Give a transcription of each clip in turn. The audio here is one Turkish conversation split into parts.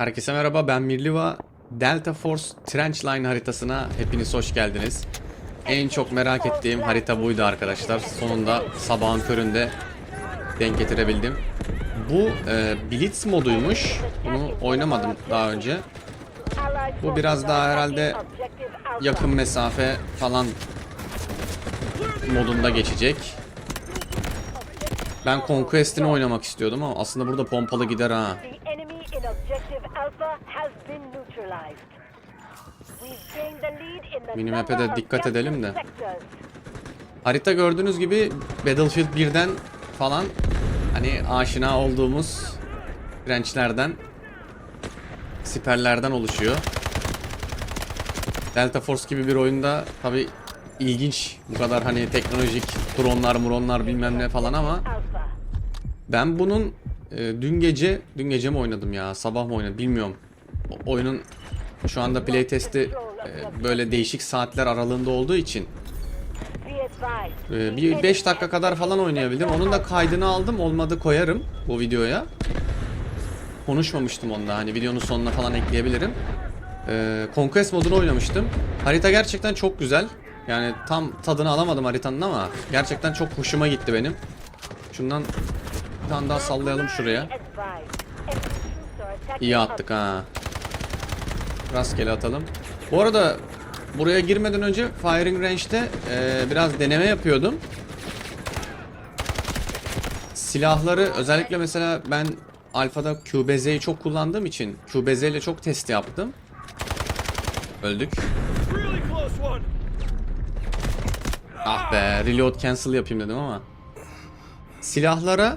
Herkese merhaba ben Mirliva. Delta Force Trench Line haritasına hepiniz hoş geldiniz. En çok merak ettiğim harita buydu arkadaşlar. Sonunda sabahın köründe denk getirebildim. Bu e, Blitz moduymuş. Bunu oynamadım daha önce. Bu biraz daha herhalde Yakın mesafe falan modunda geçecek. Ben Conquest'ini oynamak istiyordum ama aslında burada pompalı gider ha. Minimap'e de dikkat edelim de. Harita gördüğünüz gibi Battlefield 1'den falan hani aşina olduğumuz dirençlerden siperlerden oluşuyor. Delta Force gibi bir oyunda tabi ilginç bu kadar hani teknolojik dronlar muronlar bilmem ne falan ama ben bunun e, dün gece dün gece mi oynadım ya sabah mı oynadım bilmiyorum. O- oyunun şu anda playtest'i e, böyle değişik saatler aralığında olduğu için e, bir 5 dakika kadar falan oynayabildim. Onun da kaydını aldım. Olmadı koyarım bu videoya. Konuşmamıştım onda. Hani videonun sonuna falan ekleyebilirim. E, Conquest modunu oynamıştım. Harita gerçekten çok güzel. Yani tam tadını alamadım haritanın ama gerçekten çok hoşuma gitti benim. Şundan tane daha sallayalım şuraya. İyi attık ha. Rastgele atalım. Bu arada buraya girmeden önce firing range'de e, biraz deneme yapıyordum. Silahları özellikle mesela ben alfada QBZ'yi çok kullandığım için QBZ ile çok test yaptım. Öldük. Ah be reload cancel yapayım dedim ama. Silahlara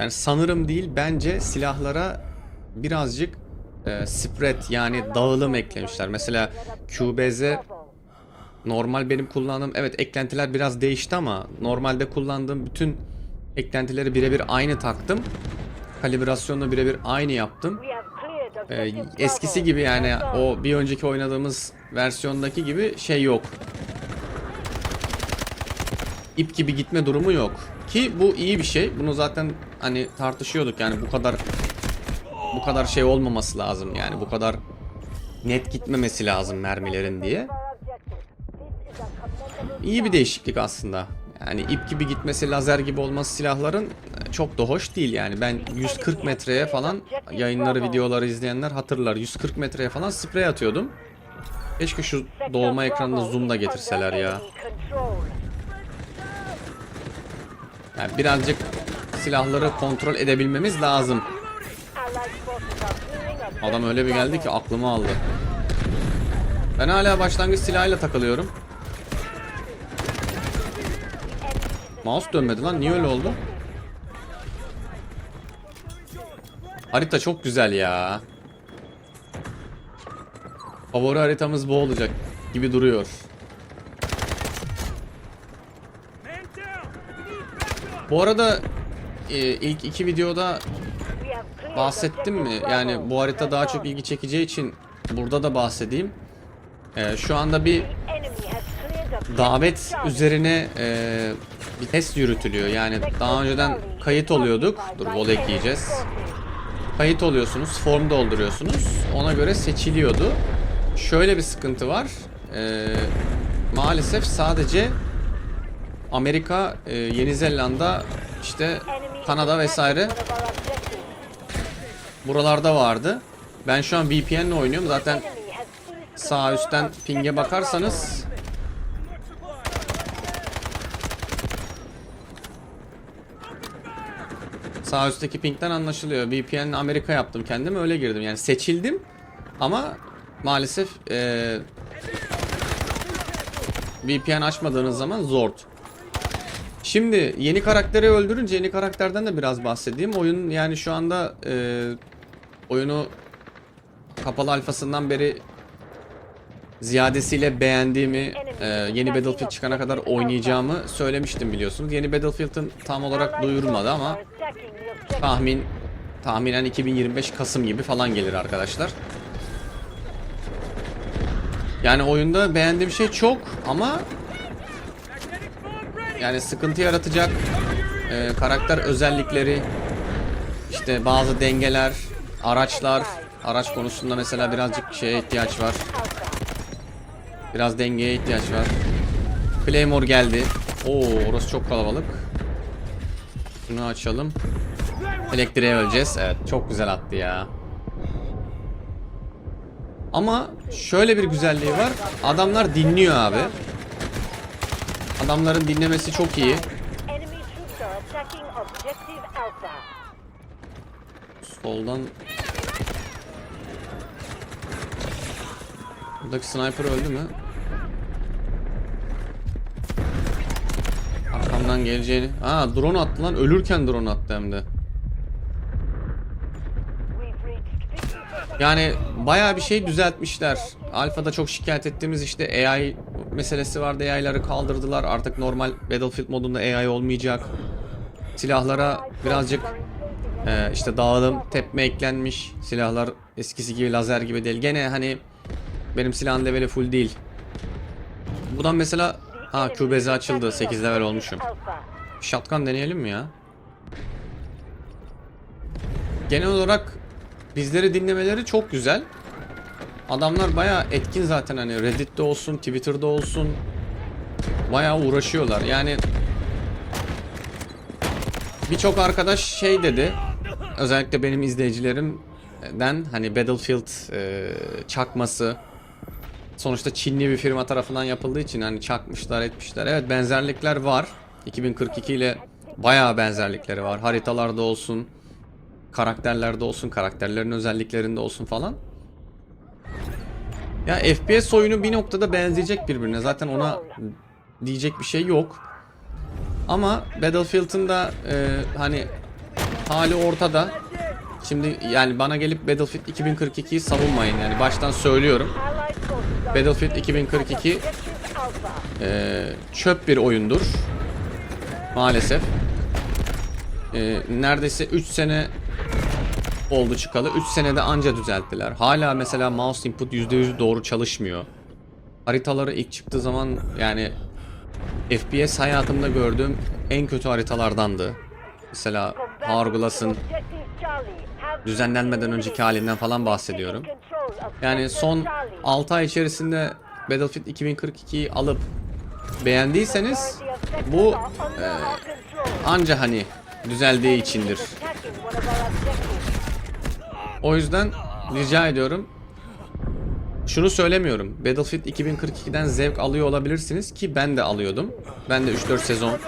yani sanırım değil bence silahlara birazcık e, spread yani dağılım eklemişler. Mesela QBZ normal benim kullandığım evet eklentiler biraz değişti ama normalde kullandığım bütün eklentileri birebir aynı taktım. Kalibrasyonu birebir aynı yaptım. Ee, eskisi gibi yani o bir önceki oynadığımız versiyondaki gibi şey yok. İp gibi gitme durumu yok. Ki bu iyi bir şey. Bunu zaten hani tartışıyorduk yani bu kadar bu kadar şey olmaması lazım yani bu kadar net gitmemesi lazım mermilerin diye. İyi bir değişiklik aslında. Yani ip gibi gitmesi, lazer gibi olması silahların e, çok da hoş değil yani. Ben 140 metreye falan yayınları, videoları izleyenler hatırlar. 140 metreye falan sprey atıyordum. Keşke şu doğma ekranında zoom da getirseler ya. Yani birazcık silahları kontrol edebilmemiz lazım. Adam öyle bir geldi ki aklımı aldı. Ben hala başlangıç silahıyla takılıyorum. Mouse dönmedi lan. Niye öyle oldu? Harita çok güzel ya. Favori haritamız bu olacak gibi duruyor. Bu arada e, ilk iki videoda bahsettim mi? Yani bu harita daha çok ilgi çekeceği için burada da bahsedeyim. E, şu anda bir davet üzerine e, bir test yürütülüyor. Yani daha önceden kayıt oluyorduk. Dur volek yiyeceğiz. Kayıt oluyorsunuz, form dolduruyorsunuz. Ona göre seçiliyordu. Şöyle bir sıkıntı var. E, maalesef sadece Amerika, e, Yeni Zelanda, işte Kanada vesaire buralarda vardı. Ben şu an VPN ile oynuyorum. Zaten sağ üstten ping'e bakarsanız Sağ üstteki ping'den anlaşılıyor. VPN Amerika yaptım kendim öyle girdim. Yani seçildim ama maalesef e, VPN açmadığınız zaman zor. Şimdi yeni karakteri öldürünce yeni karakterden de biraz bahsedeyim. Oyun yani şu anda e, oyunu kapalı alfasından beri ziyadesiyle beğendiğimi e, yeni Battlefield çıkana kadar oynayacağımı söylemiştim biliyorsunuz. Yeni Battlefield'ın tam olarak duyurulmadı ama tahmin tahminen 2025 Kasım gibi falan gelir arkadaşlar. Yani oyunda beğendiğim şey çok ama yani sıkıntı yaratacak e, karakter özellikleri işte bazı dengeler araçlar, araç konusunda mesela birazcık şeye ihtiyaç var. Biraz dengeye ihtiyaç var. Claymore geldi. Oo orası çok kalabalık. Şunu açalım. Elektriğe öleceğiz. Evet çok güzel attı ya. Ama şöyle bir güzelliği var. Adamlar dinliyor abi. Adamların dinlemesi çok iyi. Soldan Buradaki sniper öldü mü? Arkamdan geleceğini. Aa drone attı lan. Ölürken drone attı hem de. We've reached 50% Yani bayağı bir şey düzeltmişler. Alfa'da çok şikayet ettiğimiz işte AI meselesi vardı. AI'ları kaldırdılar. Artık normal Battlefield modunda AI olmayacak. Silahlara birazcık e, işte dağılım, tepme eklenmiş. Silahlar eskisi gibi lazer gibi değil. Gene hani benim silahın leveli full değil. Buradan mesela ha QBZ açıldı. 8 level olmuşum. Shotgun deneyelim mi ya? Genel olarak bizleri dinlemeleri çok güzel. Adamlar bayağı etkin zaten hani Reddit'te olsun, Twitter'da olsun. Bayağı uğraşıyorlar. Yani birçok arkadaş şey dedi. Özellikle benim izleyicilerimden hani Battlefield e, çakması sonuçta Çinli bir firma tarafından yapıldığı için hani çakmışlar etmişler. Evet benzerlikler var. 2042 ile bayağı benzerlikleri var. Haritalarda olsun, karakterlerde olsun, karakterlerin özelliklerinde olsun falan. Ya FPS oyunu bir noktada benzeyecek birbirine. Zaten ona diyecek bir şey yok. Ama Battlefield'ın da e, hani hali ortada. Şimdi yani bana gelip Battlefield 2042'yi savunmayın yani baştan söylüyorum. Battlefield 2042 objective Alpha. e, çöp bir oyundur. Maalesef. E, neredeyse 3 sene oldu çıkalı. 3 senede anca düzelttiler. Hala mesela mouse input %100 doğru çalışmıyor. Haritaları ilk çıktığı zaman yani FPS hayatımda gördüğüm en kötü haritalardandı. Mesela. Have düzenlenmeden önceki halinden falan bahsediyorum. Yani son Charlie. 6 ay içerisinde Battlefield 2042'yi alıp beğendiyseniz bu e, anca hani düzeldiği içindir. O yüzden rica ediyorum. Şunu söylemiyorum. Battlefield 2042'den zevk alıyor olabilirsiniz ki ben de alıyordum. Ben de 3-4 sezon e,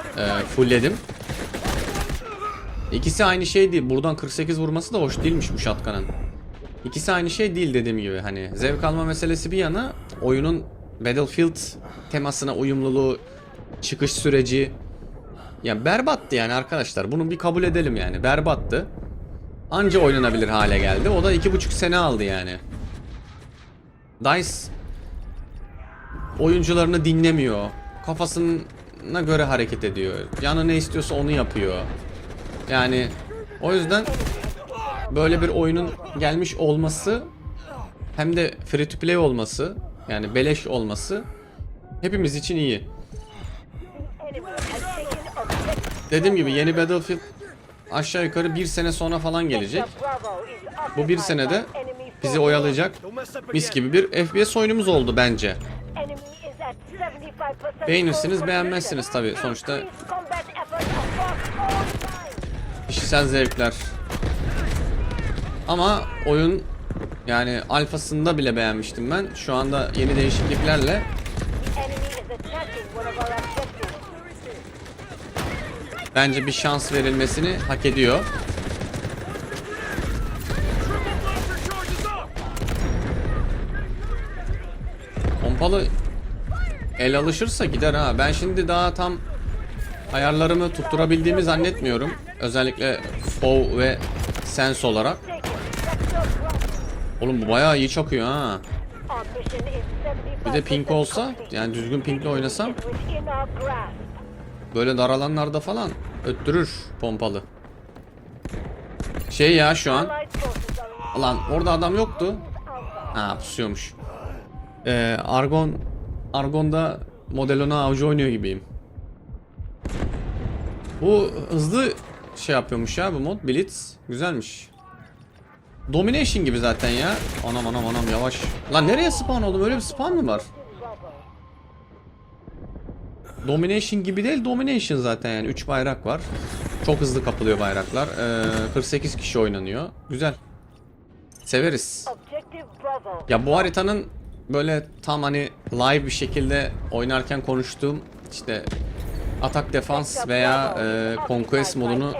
fullledim. İkisi aynı şey değil. Buradan 48 vurması da hoş değilmiş bu shotgun'ın. İkisi aynı şey değil dediğim gibi. Hani zevk alma meselesi bir yana oyunun Battlefield temasına uyumluluğu, çıkış süreci ya berbattı yani arkadaşlar. Bunu bir kabul edelim yani. Berbattı. Anca oynanabilir hale geldi. O da iki buçuk sene aldı yani. DICE oyuncularını dinlemiyor. Kafasına göre hareket ediyor. Canı ne istiyorsa onu yapıyor. Yani o yüzden böyle bir oyunun gelmiş olması hem de free to play olması yani beleş olması hepimiz için iyi. Dediğim gibi yeni Battlefield aşağı yukarı bir sene sonra falan gelecek. Bu bir senede bizi oyalayacak mis gibi bir FPS oyunumuz oldu bence. Enemy is at 75% Beğenirsiniz beğenmezsiniz tabi sonuçta kişisel zevkler. Ama oyun yani alfasında bile beğenmiştim ben. Şu anda yeni değişikliklerle bence bir şans verilmesini hak ediyor. Pompalı el alışırsa gider ha. Ben şimdi daha tam ayarlarımı tutturabildiğimi zannetmiyorum. Özellikle FOV ve Sense olarak. Oğlum bu bayağı iyi çakıyor ha. Our mission is 75% Bir de pink olsa yani düzgün pinkle oynasam böyle dar alanlarda falan öttürür pompalı. Şey ya şu an. Lan orada adam yoktu. Ha pusuyormuş. Ee, Argon Argon'da Modelona avcı oynuyor gibiyim. Bu hızlı şey yapıyormuş ya bu mod. Blitz. Güzelmiş. Domination gibi zaten ya. Anam anam anam yavaş. Lan nereye spawn oldum? Öyle bir spawn mı var? Domination gibi değil, Domination zaten yani. 3 bayrak var. Çok hızlı kapılıyor bayraklar. Ee, 48 kişi oynanıyor. Güzel. Severiz. Ya bu haritanın böyle tam hani live bir şekilde oynarken konuştuğum işte atak defans veya e, conquest modunu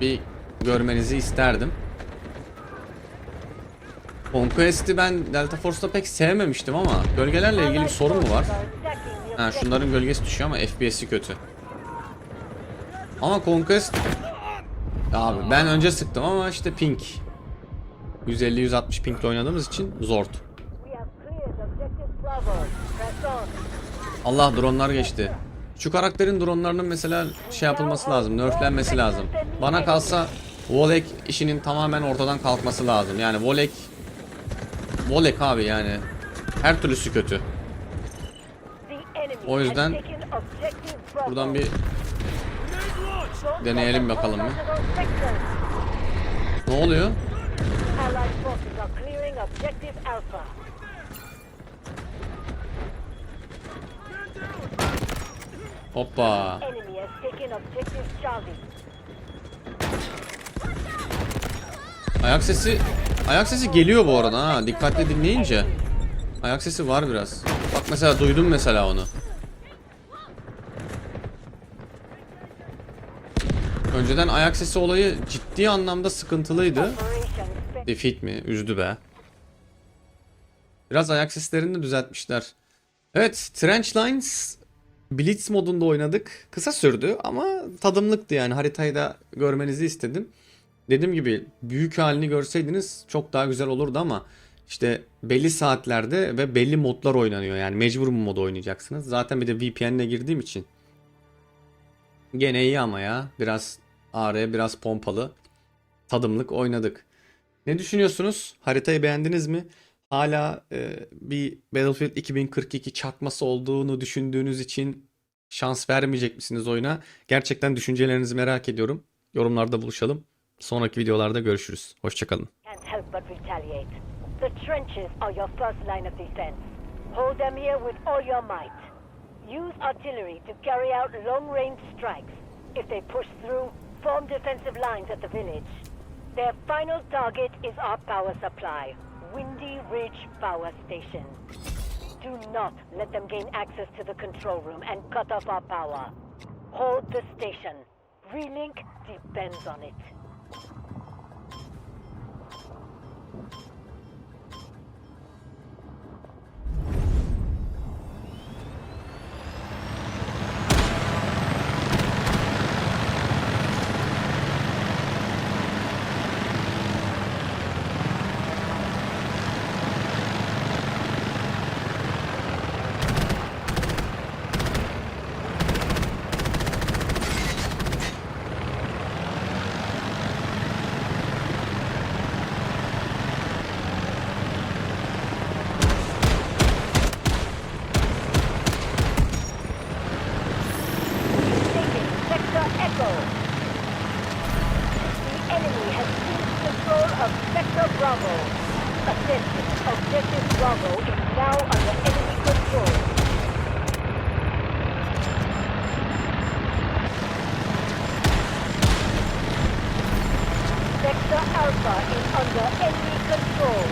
bir görmenizi isterdim. Conquest'i ben Delta Force'da pek sevmemiştim ama gölgelerle ilgili bir sorun mu var? Ha şunların gölgesi düşüyor ama FPS'i kötü. Ama Conquest Abi ben önce sıktım ama işte ping 150-160 pingle oynadığımız için zor. Allah dronlar geçti. Şu karakterin dronlarının mesela şey yapılması lazım, nerflenmesi lazım. Bana kalsa Volek işinin tamamen ortadan kalkması lazım. Yani Volek Volek abi yani her türlüsü kötü. O yüzden Buradan bir deneyelim bakalım mı? Ne oluyor? Hoppa. Ayak sesi ayak sesi geliyor bu arada ha. Dikkatli dinleyince. Ayak sesi var biraz. Bak mesela duydum mesela onu. Önceden ayak sesi olayı ciddi anlamda sıkıntılıydı. Defeat mi? Üzdü be. Biraz ayak seslerini de düzeltmişler. Evet, Trench Lines Blitz modunda oynadık. Kısa sürdü ama tadımlıktı yani. Haritayı da görmenizi istedim. Dediğim gibi büyük halini görseydiniz çok daha güzel olurdu ama işte belli saatlerde ve belli modlar oynanıyor. Yani mecbur bu modu oynayacaksınız. Zaten bir de VPN'le girdiğim için. Gene iyi ama ya. Biraz AR, biraz pompalı. Tadımlık oynadık. Ne düşünüyorsunuz? Haritayı beğendiniz mi? Hala e, bir Battlefield 2042 çakması olduğunu düşündüğünüz için şans vermeyecek misiniz oyuna? Gerçekten düşüncelerinizi merak ediyorum. Yorumlarda buluşalım. Sonraki videolarda görüşürüz. Hoşçakalın. Hold them here with all your might. Use artillery to carry out long-range strikes. If they push through, form defensive lines at the village. Their final target is our power supply, Windy Ridge Power Station. Do not let them gain access to the control room and cut off our power. Hold the station. Relink depends on it. Taking Sector Echo. The enemy has seized control of Sector Bravo. Attention, Objective Bravo is now under enemy control. Sector Alpha is under enemy control.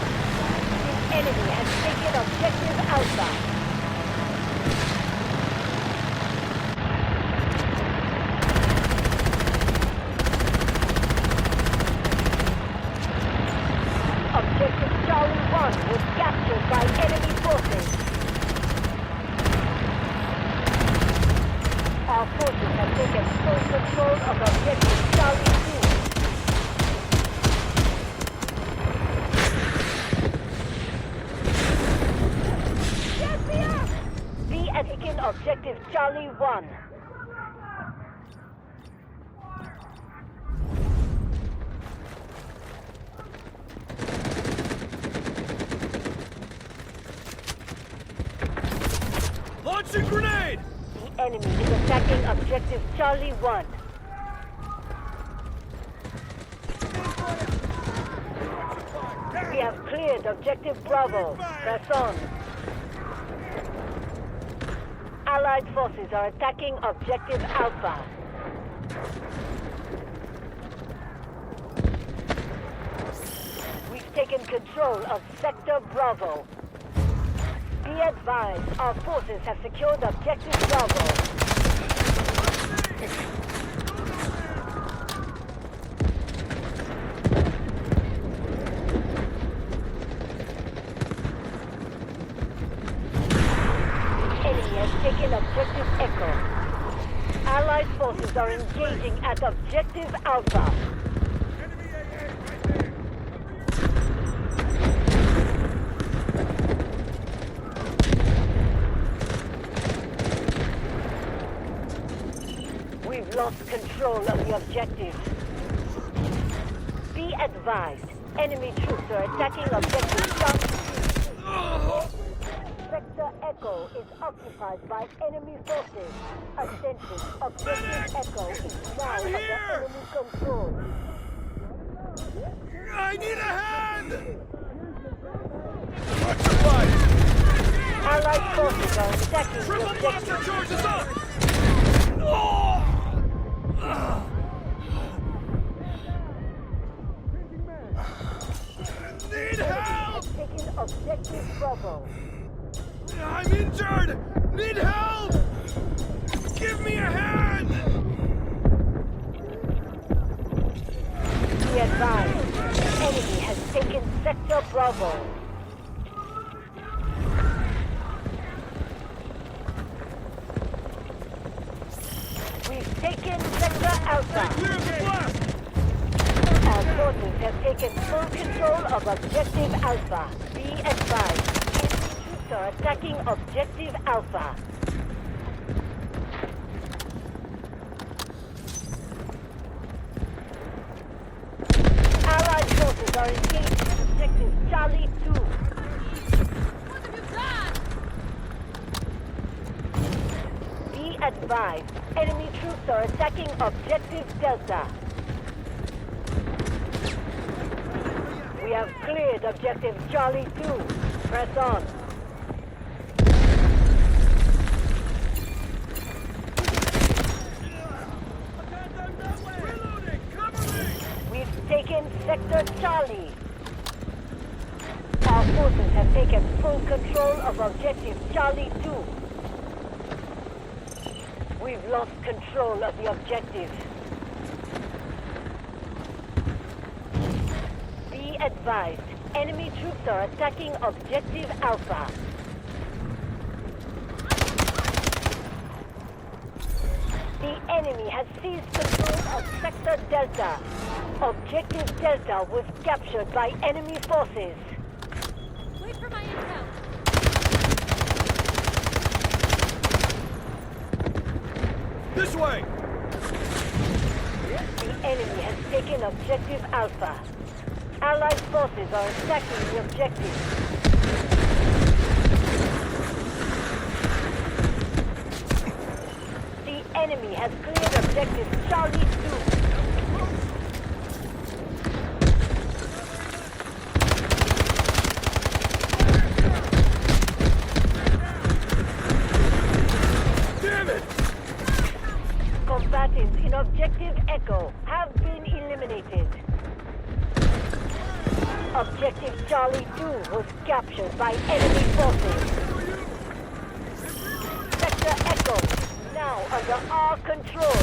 The enemy has taken Objective Alpha. Objective Charlie 1 was captured by enemy forces. Our forces have taken full control of Objective Charlie 2. Be at taking Objective Charlie 1. Launching grenade! The enemy is attacking Objective Charlie 1. have cleared objective Bravo. Press on. Allied forces are attacking objective Alpha. We've taken control of Sector Bravo. Be advised, our forces have secured objective Bravo. Enemy has taken objective Echo. Allied forces are engaging at objective Alpha. We've lost control of the objective. Be advised, enemy troops are attacking objective Charlie. Echo is occupied by enemy forces. Attention, objective Echo is now under enemy control. I need a hand! Watch your! Allied forces are attacking the Triple objective. charges up! Oh! Need help! Taking objective Bravo. I'm injured! Need help! Give me a hand! Be advised, the enemy has taken Sector Bravo. We've taken Sector Alpha. Clear the blast! Our forces have taken full control of Objective Alpha. Be advised, are attacking Objective Alpha. Allied forces are engaged in Objective Charlie 2. Be advised, enemy troops are attacking Objective Delta. We have cleared objective Charlie 2. Press on. Reloading! Cover me! We've Sector Charlie. Our forces have taken full control of objective Charlie 2. We've lost control of the objective. Be advised, enemy troops are attacking objective Alpha. The enemy has seized control of Sector Delta. Objective Delta was captured by enemy forces. Wait for my intel. This way! The enemy has taken objective Alpha. Allied forces are attacking the objective. The enemy has cleared objective Charlie 2. 2 was captured by enemy forces. Sector Echo now under our control.